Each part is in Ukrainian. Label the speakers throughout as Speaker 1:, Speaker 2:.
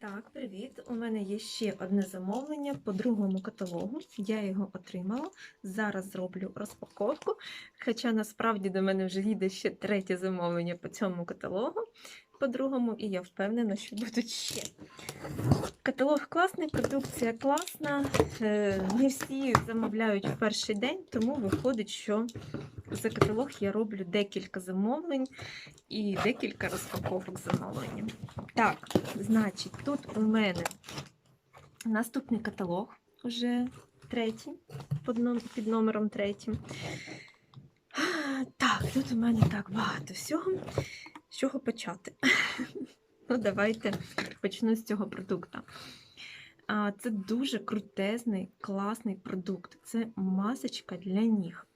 Speaker 1: Так, привіт. У мене є ще одне замовлення по другому каталогу. Я його отримала. Зараз зроблю розпаковку. Хоча насправді до мене вже їде ще третє замовлення по цьому каталогу, по другому, і я впевнена, що будуть ще. Каталог класний, продукція класна. Е, Не всі замовляють в перший день, тому виходить, що за каталог я роблю декілька замовлень і декілька розпаковок замовлення. Так, значить, тут у мене наступний каталог, уже третій, під номером третім. Так, тут у мене так багато всього. З чого почати? Ну, давайте почну з цього продукту. Це дуже крутезний, класний продукт. Це масочка для ніг.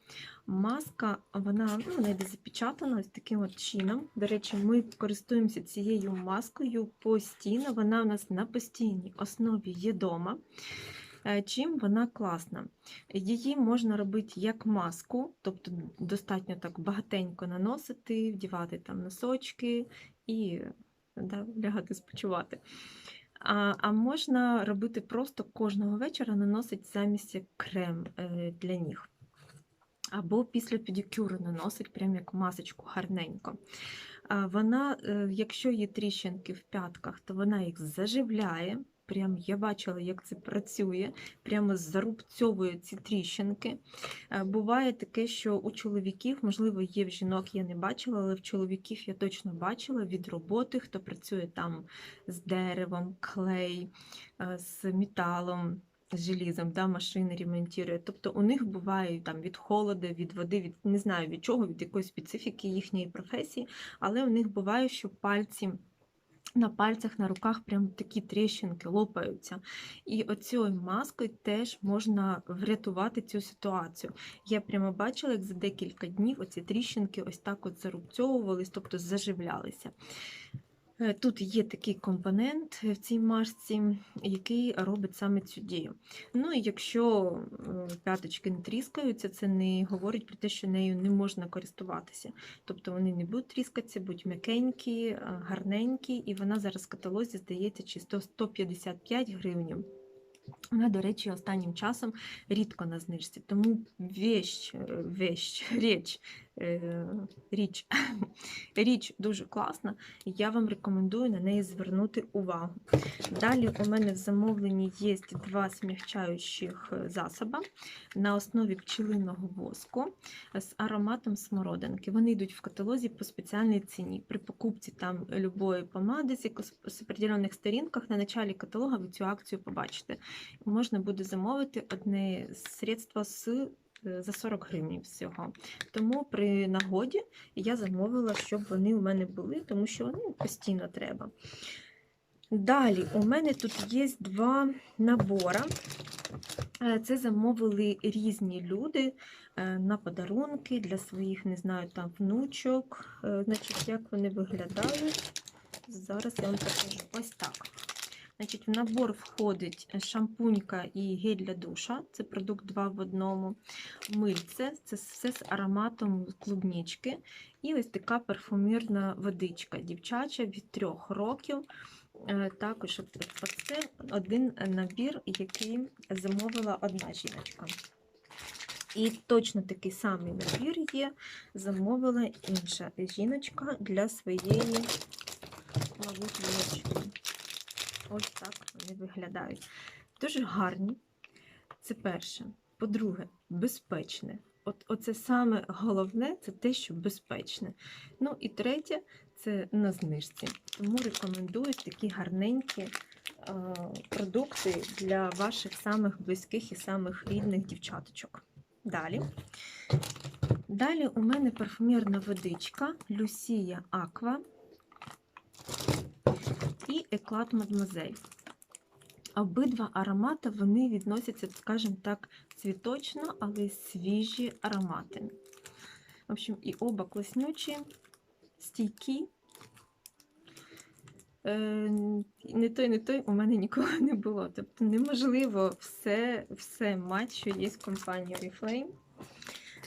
Speaker 1: Маска, вона ну, вона запечатана ось таким от чином. До речі, ми користуємося цією маскою постійно. Вона у нас на постійній основі є дома. Е, Чим вона класна? Її можна робити як маску, тобто достатньо так багатенько наносити, вдівати там носочки і да, лягати спочивати. А, а можна робити просто кожного вечора наносить замість крем е, для ніг. Або після педикюру наносить прям як масочку гарненько. Вона, е, якщо є тріщинки в п'ятках, то вона їх заживляє. Прям я бачила, як це працює, прямо зарубцьовує ці тріщинки. Е, Буває таке, що у чоловіків, можливо, є в жінок, я не бачила, але в чоловіків я точно бачила від роботи, хто працює там з деревом, клей, е, з металом, з желізом, да, машини ремонтує. Тобто у них буває там від холоду, від води, від не знаю від чого, від якоїсь специфіки їхньої професії, але у них буває, що пальці. На пальцях, на руках прям такі тріщинки лопаються. І оцією маскою теж можна врятувати цю ситуацію. Я прямо бачила, як за декілька днів оці тріщинки ось так от зарубцьовувались, тобто заживлялися. Е, Тут є такий компонент в цій масці, який робить саме цю дію. Ну і якщо е, п'яточки не тріскаються, це не говорить про те, що нею не можна користуватися. Тобто вони не будуть тріскатися, будуть м'якенькі, е, гарненькі, і вона зараз в каталозі здається чи 155 гривень. Вона, до речі, останнім часом рідко на знижці, тому вещь, е, вещь, річ, е, річ, річ дуже класна, і я вам рекомендую на неї звернути увагу. Далі у мене в замовленні є два смягчаючих е, засоба на основі пчелиного воску з ароматом смородинки. Вони йдуть в каталозі по спеціальній ціні. При покупці там любої помади з определених сторінках на началі каталога ви цю акцію побачите. Можна буде замовити одне средство з е, за 40 гривень всього. Тому при нагоді я замовила, щоб вони у мене були, тому що вони постійно треба. Далі у мене тут є два набори. Е, Це замовили різні люди е, на подарунки для своїх, не знаю, там внучок. Е, Значить, як вони виглядають. Зараз я вам покажу. Ось так. Значить, в набор входить шампунька і гель для душа. Це продукт 2 в одному. Мильце, це все з ароматом клубнички. І ось така парфумірна водичка дівчача від 3 років. Е, Також оце один набір, який замовила одна жіночка. І точно такий самий набір є, замовила інша жіночка для своєї, внучки. Ось так вони виглядають. Дуже гарні. Це перше. По-друге, безпечне. От, оце саме головне це те, що безпечне. Ну і третє це на знижці. Тому рекомендую такі гарненькі е, продукти для ваших самих близьких і самих рідних дівчаточок. Далі. Далі у мене парфумерна водичка Люсія Аква і Еклад Мадмозель. Обидва аромати вони відносяться, скажімо так, цвіточно, але свіжі аромати. В общем, і оба класнючі, стійкі. Е, не той, не той у мене ніколи не було. Тобто неможливо все, все мати, що є в компанії Oriflame.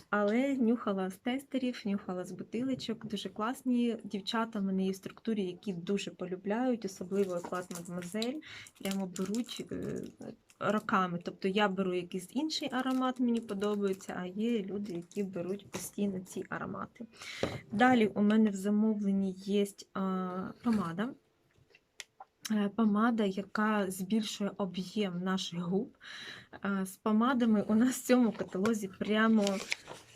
Speaker 1: Але нюхала з тестерів, нюхала з бутилочок. Дуже класні дівчата в мене є в структурі, які дуже полюбляють, особливо клас мадемуазель, прямо беруть е, роками. Тобто я беру якийсь інший аромат, мені подобається, а є люди, які беруть постійно ці аромати. Далі у мене в замовленні є помада. Е, Помада, яка збільшує об'єм наших губ. Е, З помадами у нас в цьому каталозі прямо,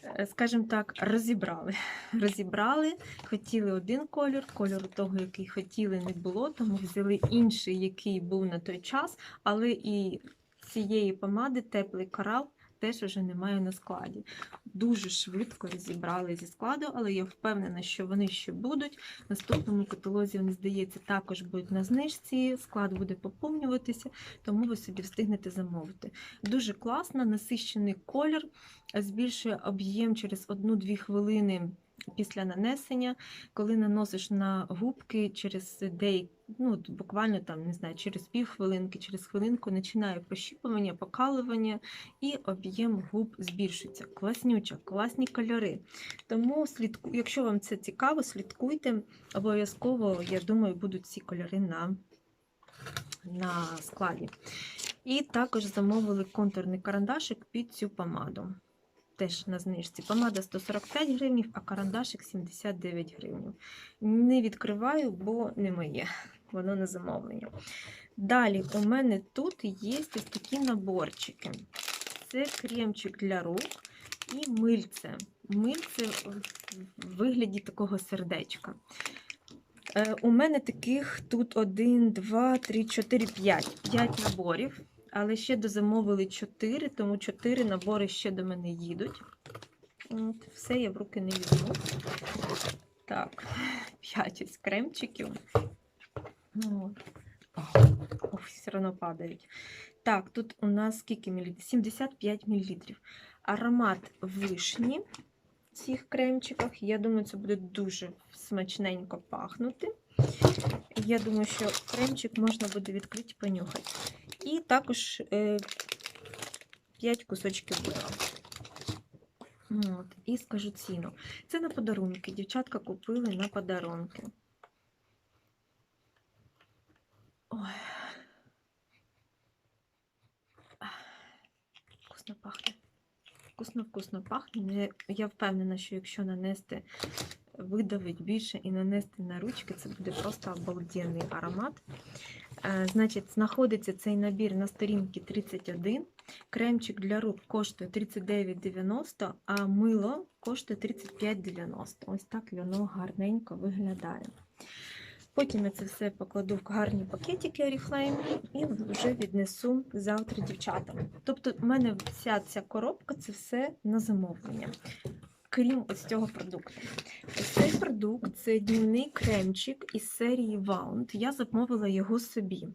Speaker 1: е, скажімо так, розібрали. Розібрали, хотіли один кольор, кольору того, який хотіли, не було, тому взяли інший, який був на той час, але і цієї помади теплий корал теж вже немає на складі. Дуже швидко розібрали зі складу, але я впевнена, що вони ще будуть. В наступному каталозі, вони, здається, також будуть на знижці, склад буде поповнюватися, тому ви собі встигнете замовити. Дуже класно, насищений колір, збільшує об'єм через 1-2 хвилини після нанесення. Коли наносиш на губки через деякі, ну, буквально там, не знаю, через пів хвилинки, через хвилинку починає пощіпування, покалування і об'єм губ збільшується. Класнюча, класні кольори. Тому слідку, якщо вам це цікаво, слідкуйте. Обов'язково, я думаю, будуть ці кольори на, на складі. І також замовили контурний карандашик під цю помаду. Теж на знижці. Помада 145 гривень, а карандашик 79 гривень. Не відкриваю, бо не моє. Воно на замовлення. Далі у мене тут є ось такі наборчики. Це кремчик для рук і мильце. Мильце в вигляді такого сердечка. Е, У мене таких тут 1, 2, 3, 4, 5. 5 наборів. Але ще дозамовили 4, тому 4 набори ще до мене їдуть. От, все я в руки не візьму. Так, 5 ось кремчиків. Ну, От. Ох, все одно падають. Так, тут у нас скільки мілілітрів? 75 мл. Аромат вишні в цих кремчиках. Я думаю, це буде дуже смачненько пахнути. Я думаю, що кремчик можна буде відкрити понюхати. І також е, 5 кусочків була. От, і скажу ціну. Це на подарунки. Дівчатка купили на подарунки. Ой. Вкусно пахне. Вкусно-вкусно пахне. Я впевнена, що якщо нанести, видавить більше і нанести на ручки, це буде просто обалденний аромат. Е, Значить, знаходиться цей набір на сторінці 31. Кремчик для рук коштує 39,90, а мило коштує 35,90. Ось так воно гарненько виглядає. Потім я це все покладу в гарні пакетики Oriflame і вже віднесу завтра дівчатам. Тобто, в мене вся ця коробка це все на замовлення, крім ось цього продукту. Цей продукт це днівний кремчик із серії Wound. Я замовила його собі.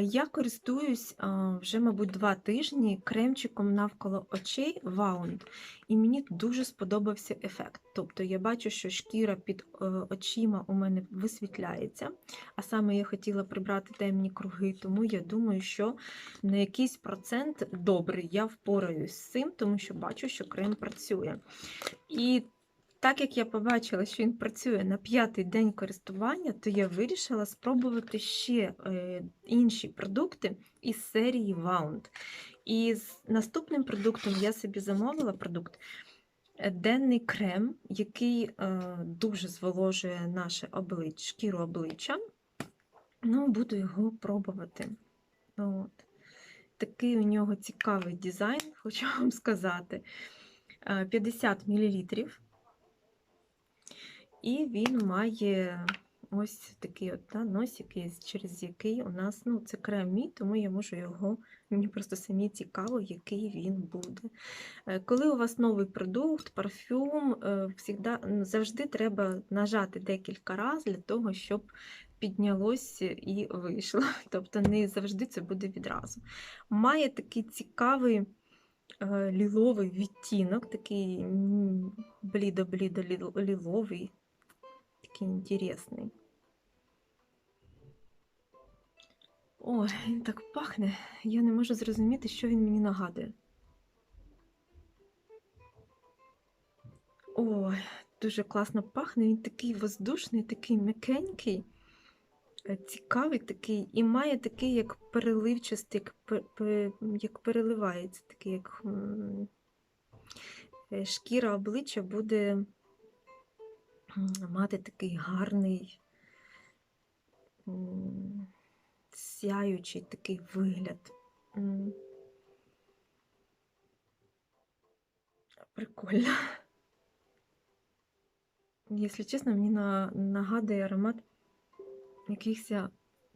Speaker 1: Я користуюсь вже, мабуть, два тижні кремчиком навколо очей Wound, і мені дуже сподобався ефект. Тобто я бачу, що шкіра під е, очима у мене висвітляється, а саме я хотіла прибрати темні круги, тому я думаю, що на якийсь процент добрий я впораюсь з цим, тому що бачу, що крем працює. І так як я побачила, що він працює на п'ятий день користування, то я вирішила спробувати ще е, інші продукти із серії Wound. І з наступним продуктом я собі замовила продукт е, денний крем, який е, дуже зволожує наше обличчя, шкіру обличчя. Ну, буду його пробувати. От. Такий у нього цікавий дизайн, хочу вам сказати. Е, 50 мл. І він має ось такий от да, носик, через який у нас, ну, це крем мій, тому я можу його, мені просто самі цікаво, який він буде. Е, Коли у вас новий продукт, парфюм, е, всігда, завжди треба нажати декілька разів для того, щоб піднялося і вийшло. Тобто не завжди це буде відразу. Має такий цікавий е, ліловий відтінок, такий блідо-блідо ліловий, такий інтересний. Ой, він так пахне. Я не можу зрозуміти, що він мені нагадує. Ой, дуже класно пахне. Він такий воздушний, такий м'якенький, е, цікавий такий, і має такий, як переливчастий, як, пе- пе- як переливається, такий, як е, шкіра обличчя буде мати такий гарний, сяючий такий вигляд. Прикольно. Якщо чесно, мені на, нагадує аромат якихось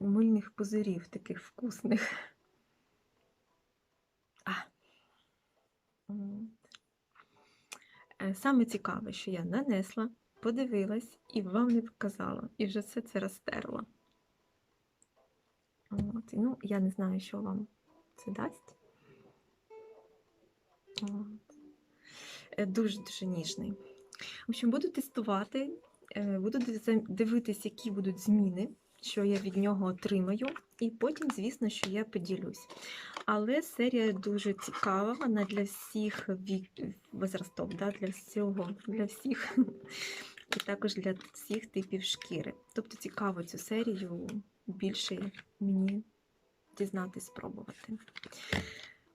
Speaker 1: мильних пузирів, таких вкусних. А. Е, Саме цікаве, що я нанесла, подивилась і вам не показала, і вже все це розтерла. От. Ну, я не знаю, що вам це дасть. Дуже-дуже ніжний. В общем, буду тестувати, е, буду дивитися, які будуть зміни, що я від нього отримаю, і потім, звісно, що я поділюсь. Але серія дуже цікава, вона для всіх возрастов, да? для всього, для всіх, і також для всіх типів шкіри. Тобто цікаво цю серію більше мені дізнатись, спробувати.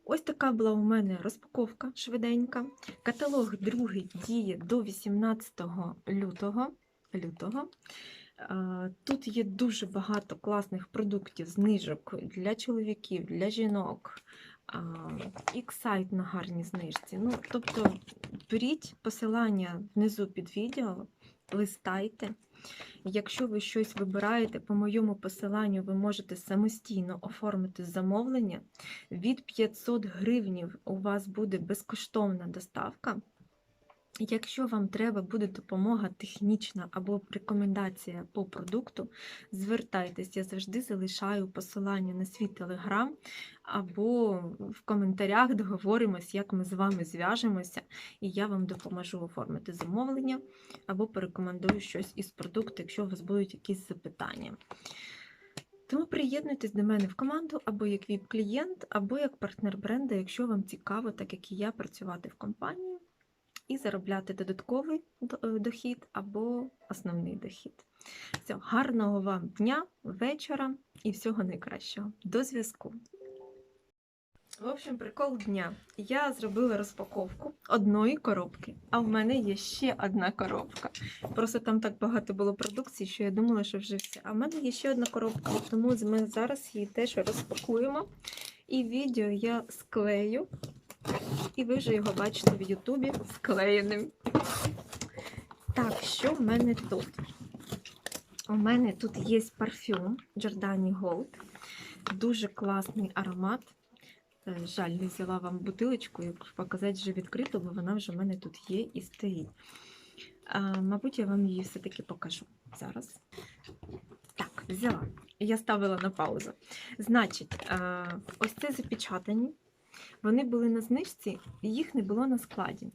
Speaker 1: Ось така була у мене розпаковка швиденька. Каталог другий діє до 18 лютого. лютого. Тут є дуже багато класних продуктів, знижок для чоловіків, для жінок. Іксайт на гарній знижці. Ну, тобто беріть посилання внизу під відео, листайте. Якщо ви щось вибираєте по моєму посиланню, ви можете самостійно оформити замовлення. Від 500 гривнів у вас буде безкоштовна доставка. Якщо вам треба буде допомога технічна або рекомендація по продукту, звертайтесь, я завжди залишаю посилання на свій телеграм, або в коментарях договоримось, як ми з вами зв'яжемося, і я вам допоможу оформити замовлення, або порекомендую щось із продукту, якщо у вас будуть якісь запитання. Тому приєднуйтесь до мене в команду або як ВІП-клієнт, або як партнер бренду, якщо вам цікаво, так як і я, працювати в компанії і заробляти додатковий е, дохід або основний дохід. Все, гарного вам дня, вечора і всього найкращого. До зв'язку. В общем, прикол дня. Я зробила розпаковку одної коробки, а в мене є ще одна коробка. Просто там так багато було продукції, що я думала, що вже все. А в мене є ще одна коробка, тому ми зараз її теж розпакуємо. І відео я склею, і ви вже його бачите в Ютубі склеєним. Так, що в мене тут? У мене тут є парфюм Giordani Gold. Дуже класний аромат. Е, Жаль, не взяла вам бутилочку, як показати вже відкрито, бо вона вже в мене тут є і стоїть. А, мабуть, я вам її все-таки покажу зараз. Так, взяла. Я ставила на паузу. Значить, ось це запечатані. Вони були на знижці, їх не було на складі.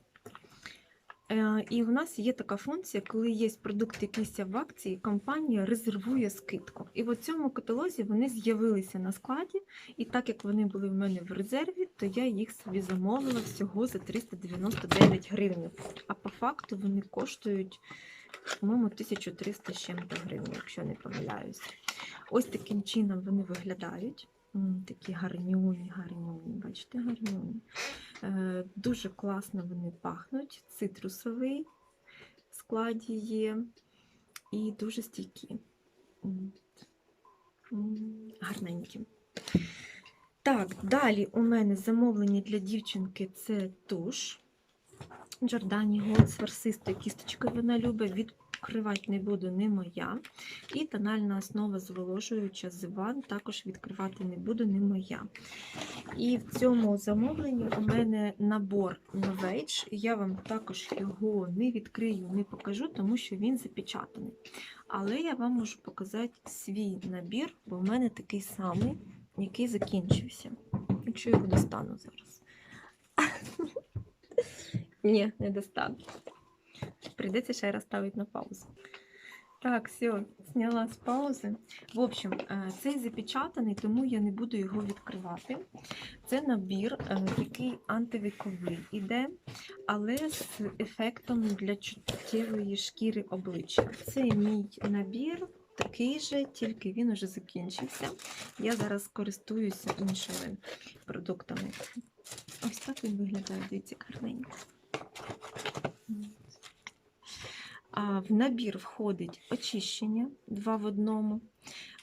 Speaker 1: Е, І у нас є така функція, коли є продукт якийсь в акції, компанія резервує скидку. І в цьому каталозі вони з'явилися на складі, і так як вони були в мене в резерві, то я їх собі замовила всього за 399 гривень. А по факту вони коштують, по-моєму, 1300 чим-то гривень, якщо не помиляюсь. Ось таким чином вони виглядають. Такі гарнюні, гарнюні, бачите, гарнюні. Е, Дуже класно вони пахнуть. Цитрусовий в складі є і дуже стійкі. Гарненькі. Так, далі у мене замовлення для дівчинки це туш. Джордані Gold з фарсистою кісточкою вона любить. Відкривати не буду, не моя. І тональна основа зволожуюча зиван також відкривати не буду, не моя. І в цьому замовленні у мене набор Novage. Я вам також його не відкрию, не покажу, тому що він запечатаний. Але я вам можу показати свій набір, бо в мене такий самий, який закінчився. Якщо його достану зараз. Ні, не достану. Прийдеться ще раз ставити на паузу. Так, все, зняла з паузи. В общем, е, цей запечатаний, тому я не буду його відкривати. Це набір, е, який антивіковий іде, але з ефектом для чуттєвої шкіри обличчя. Це мій набір. Такий же, тільки він уже закінчився. Я зараз користуюся іншими продуктами. Ось так він виглядає, дивіться, гарненько. А в набір входить очищення два в одному,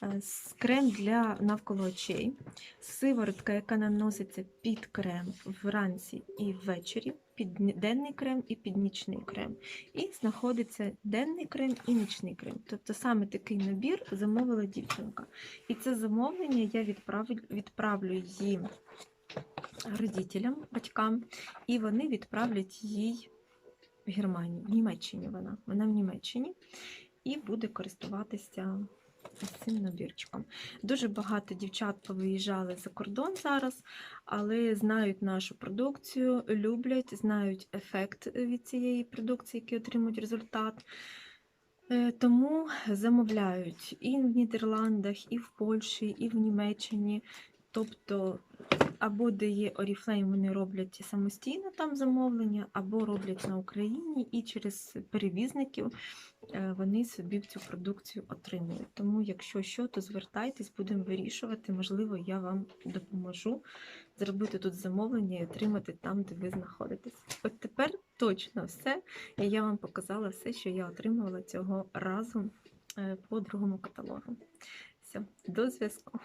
Speaker 1: е, крем для навколо очей, сиворотка, яка наноситься під крем вранці і ввечері, під денний крем і під нічний крем. І знаходиться денний крем і нічний крем. Тобто саме такий набір замовила дівчинка. І це замовлення я відправлю, відправлю її родителям, батькам, і вони відправлять їй в Германії, в Німеччині вона. Вона в Німеччині і буде користуватися цим набірчиком. Дуже багато дівчат повиїжджали за кордон зараз, але знають нашу продукцію, люблять, знають ефект від цієї продукції, який отримують результат. Е, Тому замовляють і в Нідерландах, і в Польщі, і в Німеччині. Тобто, або де є Oriflame, вони роблять самостійно там замовлення, або роблять на Україні і через перевізників е, вони собі цю продукцію отримують. Тому, якщо що, то звертайтесь, будемо вирішувати. Можливо, я вам допоможу зробити тут замовлення і отримати там, де ви знаходитесь. От тепер точно все. І я вам показала все, що я отримувала цього разу е, по другому каталогу. Все, до зв'язку.